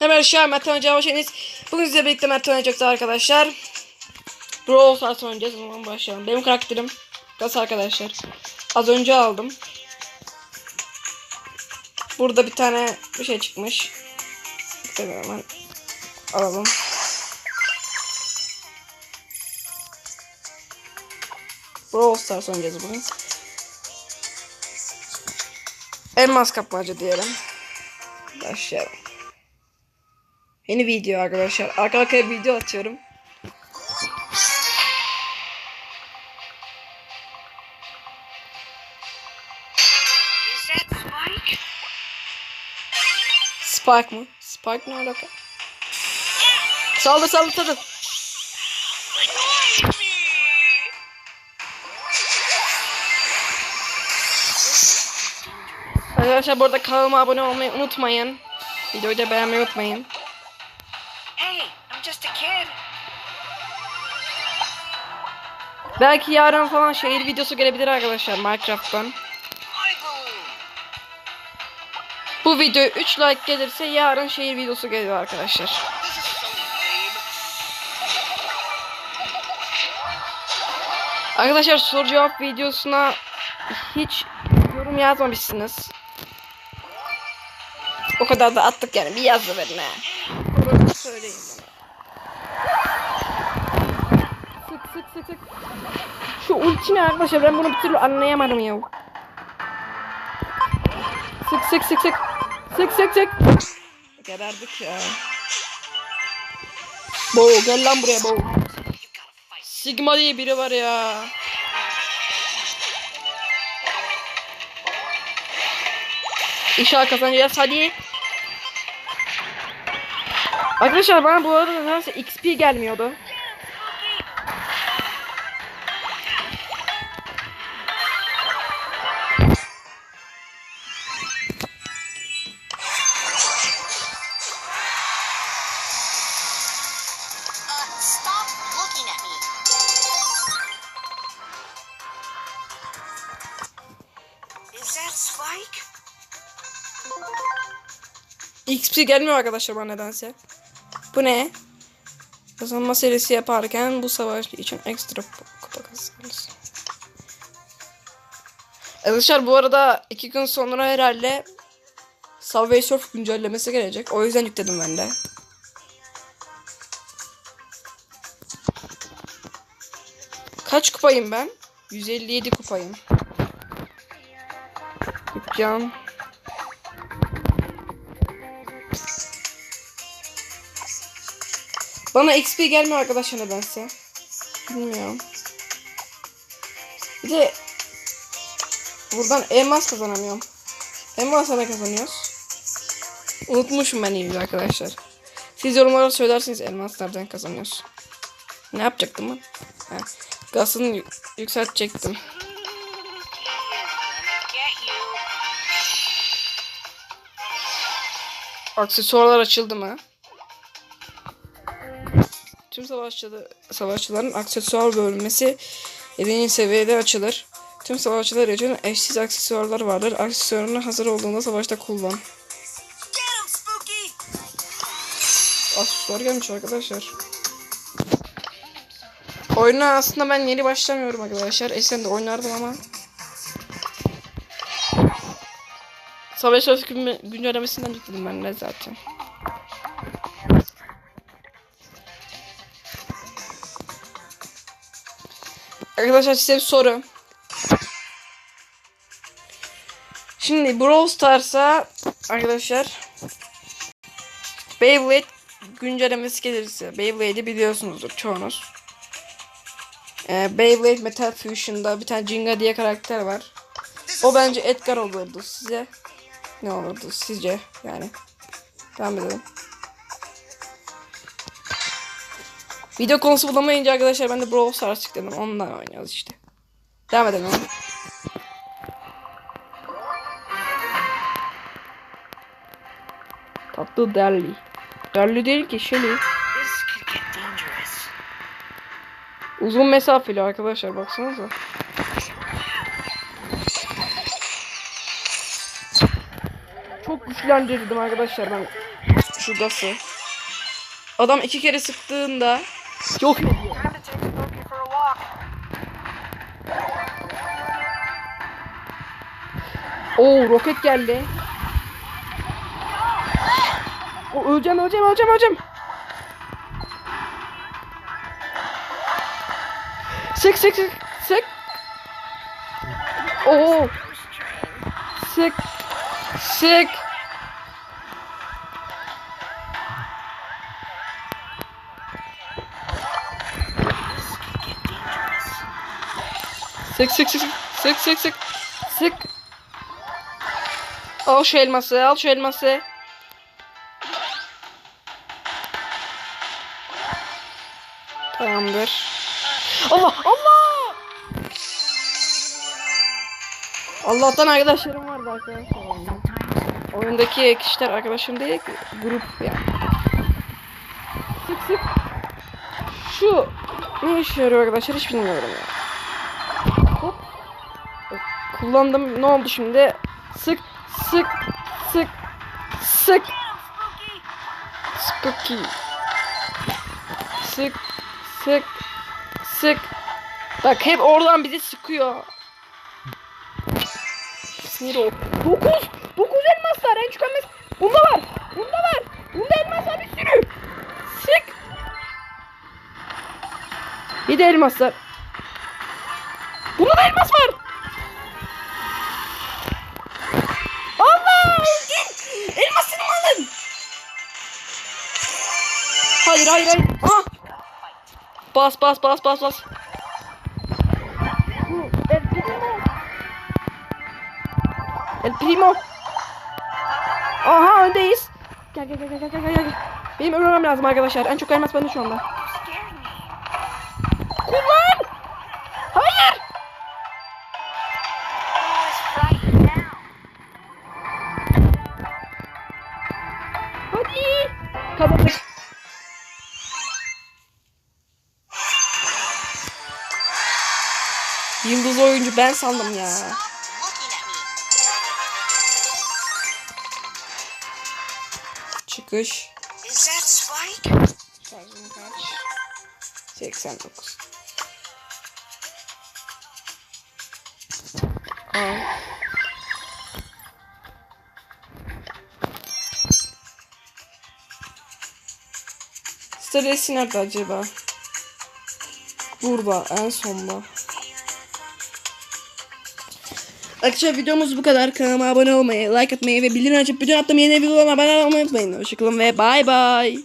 Hemen şu an Mert oynayacağım hoş geldiniz. Bugün size birlikte Mert oynayacakız arkadaşlar. Brawl Stars oynayacağız. O zaman başlayalım. Benim karakterim Gas arkadaşlar. Az önce aldım. Burada bir tane bir şey çıkmış. Tabii hemen alalım. Brawl Stars oynayacağız bugün. Elmas kapmaca diyelim. Başlayalım. Yeni video arkadaşlar. Arka arkaya video atıyorum. Spike? Mı? Spike ne alaka? Saldır saldır saldır. Arkadaşlar bu arada kanalıma abone olmayı unutmayın. Videoyu da beğenmeyi unutmayın. Just a kid. Belki yarın falan şehir videosu gelebilir arkadaşlar Minecraft'tan. Bu video 3 like gelirse yarın şehir videosu geliyor arkadaşlar. Arkadaşlar soru cevap videosuna hiç yorum yazmamışsınız. O kadar da attık yani bir yazdı verin. Soruları söyleyin bana. Sık sık sık. Şu ulti ne arkadaşlar ben bunu bir türlü anlayamadım ya. Sık sık sık sık. Sık sık sık. Geberdik ya. Bo gel lan buraya Bo. Sigma diye biri var ya. İnşallah kazanacağız hadi. Arkadaşlar bana bu arada nedense XP gelmiyordu. XP gelmiyor arkadaşlar bana nedense. Bu ne? Kazanma serisi yaparken bu savaş için ekstra kupa kazanırız. Arkadaşlar bu arada iki gün sonra herhalde Subway Surf güncellemesi gelecek. O yüzden yükledim ben de. Kaç kupayım ben? 157 kupayım. Dükkan. Bana XP gelmiyor arkadaşlar nedense. Bilmiyorum. Bir de buradan elmas kazanamıyorum. Elmasla ne kazanıyoruz? Unutmuşum ben iyi arkadaşlar. Siz yorumlara söylersiniz elmas nereden kazanıyoruz. Ne yapacaktım ben? Ha, Gasını yü- yükseltecektim. Aksesuarlar açıldı mı? Tüm savaşçıları, savaşçıların aksesuar bölmesi 7. seviyede açılır. Tüm savaşçılar için eşsiz aksesuarlar vardır. Aksesuarını hazır olduğunda savaşta kullan. Aksesuar gelmiş arkadaşlar. Oyuna aslında ben yeni başlamıyorum arkadaşlar. Eskiden de oynardım ama. Savaş gün- güncellemesinden yükledim ben de zaten. Arkadaşlar size bir soru. Şimdi Brawl Stars'a arkadaşlar Beyblade güncellemesi gelirse Beyblade'i biliyorsunuzdur çoğunuz. Ee, Beyblade Metal Fusion'da bir tane Jinga diye karakter var. O bence Edgar olurdu size. Ne olurdu sizce yani? Devam edelim. Video konusu bulamayınca arkadaşlar ben de Brawl Stars çıktım. Ondan oynuyoruz işte. Devam edelim. Tatlı Derli. Derli değil ki Shelly. Uzun mesafeli arkadaşlar baksanıza. Çok güçlendirdim arkadaşlar ben. Şuradası. Adam iki kere sıktığında yok. Oo roket geldi. O öleceğim öleceğim öleceğim öleceğim. Sık sık sık sık. Oo. Sık. Sık. Sık sık sık sık sık sık sık. Al şu elması, al şu elması. Tamamdır. Allah, Allah! Allah'tan arkadaşlarım vardı arkadaşlar. oyunda. Oyundaki kişiler arkadaşım değil, grup yani. Sık sık. Şu ne işe yarıyor arkadaşlar hiç bilmiyorum ya. Hop. Kullandım. Ne oldu şimdi? Sık sık sık sık Spooky. Sık sık sık. Bak hep oradan bizi sıkıyor. Sinir o. Dokuz. Dokuz elmas var. En çok elmas. Bunda var. Bunda var. Bunda elmas var bir sürü. Sık. Bir de elmas var. Bunda da elmas var. Hayır hayır hayır. Ah! Bas bas bas bas bas. El Primo. El Primo. Aha öndeyiz. Gel gel gel gel gel gel. Benim ölmem lazım arkadaşlar. En çok elmas bende şu anda. Kullan! Hayır! Yıldız oyuncu ben sandım ya. Çıkış. Is that Spike? Şarjım kaç? 89. Al. Stresi nerede acaba? Burada en sonda. Arkadaşlar videomuz bu kadar. Kanalıma abone olmayı, like atmayı ve bildirim açıp bütün attığım yeni videolarına abone olmayı unutmayın. Hoşçakalın ve bay bay.